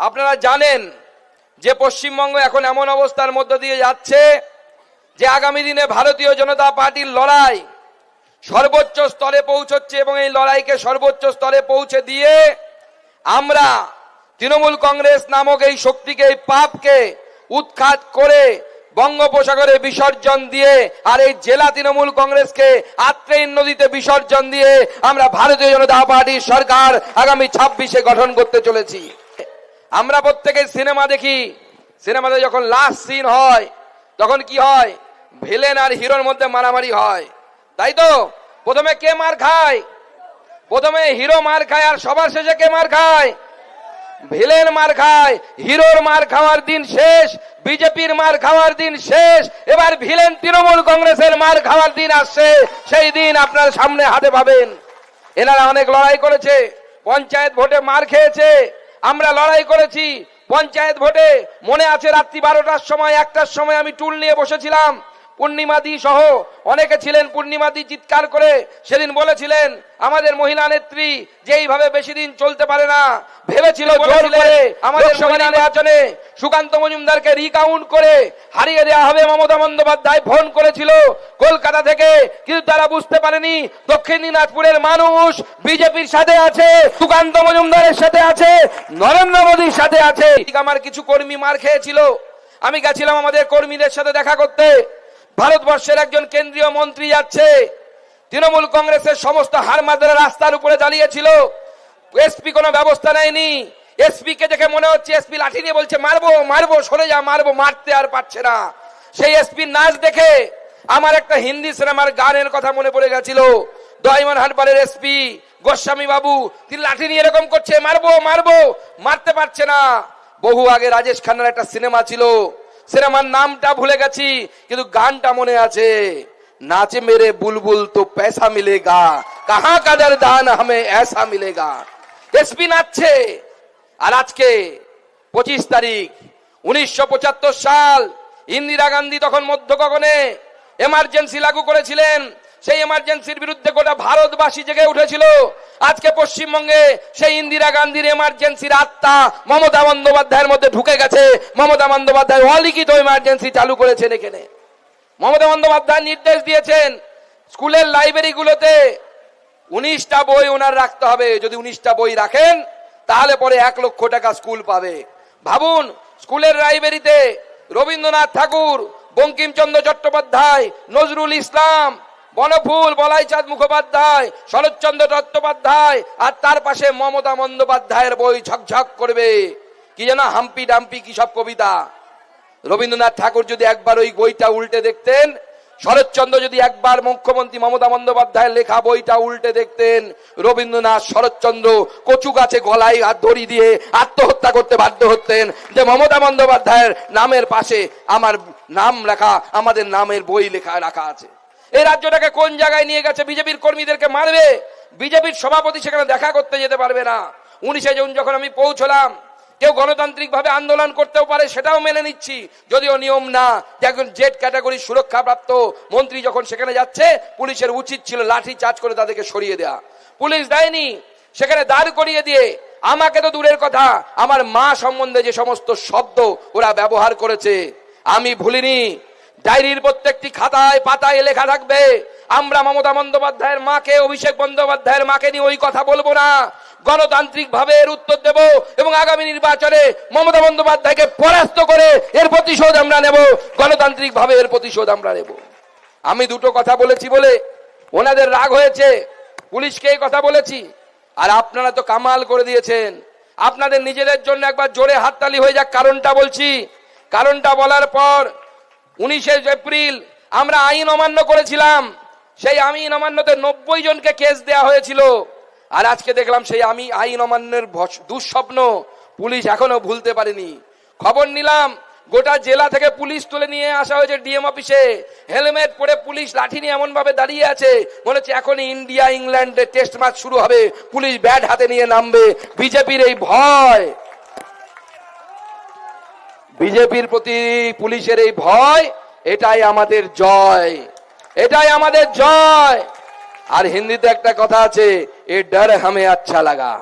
আপনারা জানেন যে পশ্চিমবঙ্গ এখন এমন অবস্থার মধ্য দিয়ে যাচ্ছে যে আগামী দিনে ভারতীয় জনতা পার্টির লড়াই সর্বোচ্চ স্তরে পৌঁছচ্ছে এবং এই লড়াইকে সর্বোচ্চ স্তরে পৌঁছে দিয়ে আমরা তৃণমূল কংগ্রেস নামক এই শক্তিকে, এই পাপকে উৎখাত করে বঙ্গোপসাগরে বিসর্জন দিয়ে আর এই জেলা তৃণমূল কংগ্রেসকে আত্রেইন নদীতে বিসর্জন দিয়ে আমরা ভারতীয় জনতা পার্টির সরকার আগামী ছাব্বিশে গঠন করতে চলেছি। আমরা প্রত্যেকে সিনেমা দেখি। সিনেমাতে যখন লাস্ট সিন হয়, তখন কি হয়? ভিলেন আর হিরোর মধ্যে মারামারি হয়। তাই তো? প্রথমে কে মার খায়? প্রথমে হিরো মার খায় আর সবার শেষে কে মার খায়? ভিলেন মার খায়। হিরোর মার খাওয়ার দিন শেষ, বিজেপির মার খাওয়ার দিন শেষ, এবার ভিলেন তৃণমূল কংগ্রেসের মার খাওয়ার দিন আসছে। সেই দিন আপনার সামনে হাতে পাবেন। এনারা অনেক লড়াই করেছে, পঞ্চায়েত ভোটে মার খেয়েছে। আমরা লড়াই করেছি। পঞ্চায়েত ভোটে মনে আছে রাত্রি বারোটার সময়, একটার সময় আমি টুল নিয়ে বসেছিলাম। পূর্ণিমাদি সহ অনেকে ছিলেন পূর্ণিমাদি চিৎকার করে সেদিন বলেছিলেন আমাদের মহিলা নেত্রী যে এইভাবে বেশি দিন চলতে পারে না ভেবেছিল জোর করে আমাদের নির্বাচনে সুকান্ত মজুমদারকে রিকাউন্ট করে হারিয়ে দেওয়া হবে মমতা বন্দ্যোপাধ্যায় ফোন করেছিল কলকাতা থেকে কিন্তু তারা বুঝতে পারেনি দক্ষিণ দিনাজপুরের মানুষ বিজেপির সাথে আছে সুকান্ত মজুমদারের সাথে আছে নরেন্দ্র মোদীর সাথে আছে। আমার কিছু কর্মী মার খেয়েছিল। আমি গেছিলাম আমাদের কর্মীদের সাথে দেখা করতে। ভারতবর্ষের একজন কেন্দ্রীয় মন্ত্রী যাচ্ছে। তৃণমূল কংগ্রেসের সমস্ত হার হারমাদারা রাস্তার উপরে দাঁড়িয়েছিল এসপি কোনো ব্যবস্থা নেয়নি। এসপি কে দেখে মনে হচ্ছে এসপি লাঠি নিয়ে বলছে, মারবো মারবো, সরে যা, মারবো, মারতে আর পারছে না। সেই এসপি নাচ দেখে আমার একটা হিন্দি সিনেমার গানের কথা মনে পড়ে গেছিল। দয়মন হাটবারের এসপি, গোস্বামী বাবু, তিনি লাঠি নিয়ে এরকম করছে, মারবো মারবো, মারতে পারছে না। বহু আগে রাজেশ খান্নার একটা সিনেমা ছিল। সিনেমার নামটা ভুলে গেছি, কিন্তু গানটা মনে আছে। নাচে মেরে বুলবুল তো পয়সা মিলেগা। কাহা কাদার দান হামে ऐसा মিলেগা। এসপি নাচছে। আর আজকে পঁচিশ তারিখ, উনিশশো পঁচাত্তর সাল, ইন্দিরা গান্ধী তখন মধ্য গগনে এমার্জেন্সি লাগু করেছিলেন। সেই এমার্জেন্সির বিরুদ্ধে গোটা ভারতবাসী জেগে উঠেছিল। আজকে পশ্চিমবঙ্গে সেই ইন্দিরা গান্ধীর এমার্জেন্সির আত্মা মমতা বন্দ্যোপাধ্যায়ের মধ্যে ঢুকে গেছে। মমতা বন্দ্যোপাধ্যায় অলিখিত এমার্জেন্সি চালু করেছেন এখানে। মমতা বন্দ্যোপাধ্যায় নির্দেশ দিয়েছেন, স্কুলের লাইব্রেরিগুলোতে উনিশটা বই ওনার রাখতে হবে। যদি উনিশটা বই রাখেন, তাহলে পরে এক লক্ষ টাকা স্কুল পাবে। ভাবুন, স্কুলের লাইব্রেরিতে রবীন্দ্রনাথ ঠাকুর, বঙ্কিমচন্দ্র চট্টোপাধ্যায়, নজরুল ইসলাম বনফুল, বলাইচাঁদ মুখোপাধ্যায়, শরৎচন্দ্র চট্টোপাধ্যায় আর তার পাশে মমতা বন্দ্যোপাধ্যায়ের বই ঝকঝক করবে। কি যেন হাম্পি ডাম্পি, কি সব কবিতা। রবীন্দ্রনাথ ঠাকুর যদি একবার ওই বইটা উল্টে দেখতেন, শরৎচন্দ্র যদি একবার মুখ্যমন্ত্রী মমতা বন্দ্যোপাধ্যায়ের লেখা বইটা উল্টে দেখতেন, রবীন্দ্রনাথ, শরৎচন্দ্র কচু গাছে গলায় আর দড়ি দিয়ে আত্মহত্যা করতে বাধ্য হতেন যে মমতা বন্দ্যোপাধ্যায়ের নামের পাশে আমার নাম লেখা, আমাদের নামের বই লেখা, রাখা আছে। এই রাজ্যটাকে কোন জায়গায় নিয়ে গেছে? বিজেপির কর্মীদেরকে মারবে? বিজেপির সভাপতি সেখানে দেখা করতে যেতে পারবে না। উনিশে জুন যখন আমি পৌঁছলাম, কেউ গণতান্ত্রিক ভাবে আন্দোলন করতেও পারে, সেটাও মেনে নিচ্ছি, যদিও নিয়ম না একজন জেড ক্যাটাগরি সুরক্ষাপ্রাপ্ত মন্ত্রী যখন সেখানে যাচ্ছে, পুলিশের উচিত ছিল লাঠি চার্জ করে তাদেরকে সরিয়ে দেয়া। পুলিশ দেয়নি, সেখানে দাঁড় করিয়ে দিয়ে, আমাকে তো দূরের কথা, আমার মা সম্বন্ধে যে সমস্ত শব্দ ওরা ব্যবহার করেছে, আমি ভুলিনি ডায়েরির প্রত্যেকটি খাতায়, পাতায় লেখা থাকবে, আমরা মমতা বন্দ্যোপাধ্যায়ের মাকে, অভিষেক বন্দ্যোপাধ্যায়ের মাকে নিয়ে ওই কথা বলব না। গণতান্ত্রিক ভাবে এর উত্তর দেব এবং আগামী নির্বাচনে মমতা বন্দ্যোপাধ্যায়কে পরাস্ত করে এর প্রতিশোধ আমরা নেব। গণতান্ত্রিক ভাবে এর প্রতিশোধ আমরা নেব। আমি দুটো কথা বলেছি বলে ওনাদের রাগ হয়েছে, পুলিশকে এই কথা বলেছি। আর আপনারা তো কামাল করে দিয়েছেন। আপনাদের নিজেদের জন্য একবার জোরে হাততালি হয়ে যাক কারণটা বলছি। কারণটা বলার পর উনিশে এপ্রিল আমরা আইন অমান্য করেছিলাম। সেই আইন অমান্যতে নব্বই জনকে কেস দেয়া হয়েছিল। আর আজকে দেখলাম সেই আমি আইন অমান্যের দুঃস্বপ্ন পুলিশ এখনও ভুলতে পারেনি। খবর নিলাম, গোটা জেলা থেকে পুলিশ তুলে নিয়ে আসা হয়েছে ডিএম অফিসে। হেলমেট পরে পুলিশ লাঠি নিয়ে এমন ভাবে দাঁড়িয়ে আছে, মনে হচ্ছে এখনই ইন্ডিয়া ইংল্যান্ডে টেস্ট ম্যাচ শুরু হবে। পুলিশ ব্যাট হাতে নিয়ে নামবে। বিজেপির এই ভয়। বিজেপির প্রতি পুলিশের এই ভয়, এটাই আমাদের জয়। এটাই আমাদের জয়। আর হিন্দিতে একটা কথা আছে, এ ডর হামে আচ্ছা লাগা।